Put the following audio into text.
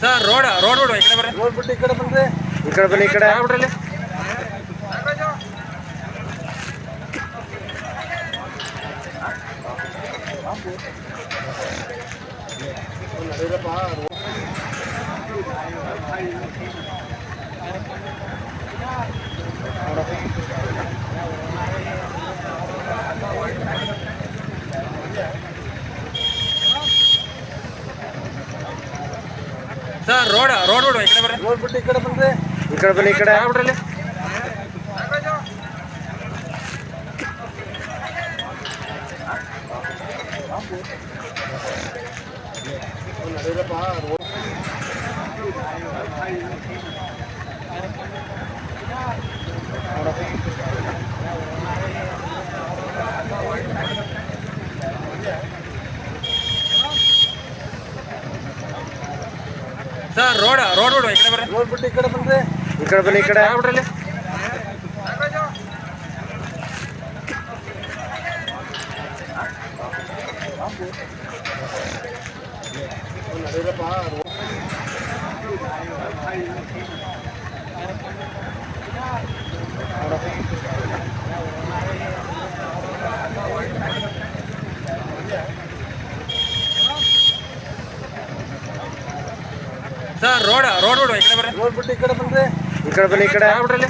Sir road road ಬಿಡು ಈ ಕಡೆ ಬರ್ರಿ ನೋಡ್ಬಿಟ್ಟು ಈ ಕಡೆ ಬಂದ್ರೆ ಈ ಕಡೆ ಬನ್ನಿ ಈ ಕಡೆ ಬಿಡ್ರಿ ಇಲ್ಲಿ ಸರ್ ರೋಡ್ ರೋಡ್ ಬಿಡು ಈ ಕಡೆ ಬರ್ರಿ. ನೋಡ್ಬಿಟ್ಟು ಈ ಕಡೆ ಬಂದ್ರೆ? ಈ ಕಡೆ ಬನ್ನಿ ಈ ಕಡೆ. ಬಿಡ್ರಿ ಇಲ್ಲಿ ಸರ್ ರೋಡ್ ರೋಡ್ ಬಿಡು ಈ ಕಡೆ ಬರ್ರಿ ನೋಡ್ಬಿಟ್ಟು ಈ ಕಡೆ ಬಂದ್ರೆ ಈ ಕಡೆ ಬನ್ನಿ ಈ ಕಡೆ ಬಿಡ್ರಿ ಇಲ್ಲಿ ಸರ್ ರೋಡ್ ರೋಡ್ ಬಿಡು ಈ ಕಡೆ ಬರ್ರಿ. ನೋಡ್ಬಿಟ್ಟು ಈ ಕಡೆ ಬಂದ್ರೆ? ಈ ಕಡೆ ಬನ್ನಿ ಈ ಕಡೆ. ರೋಡ್ ಇಲ್ಲಿ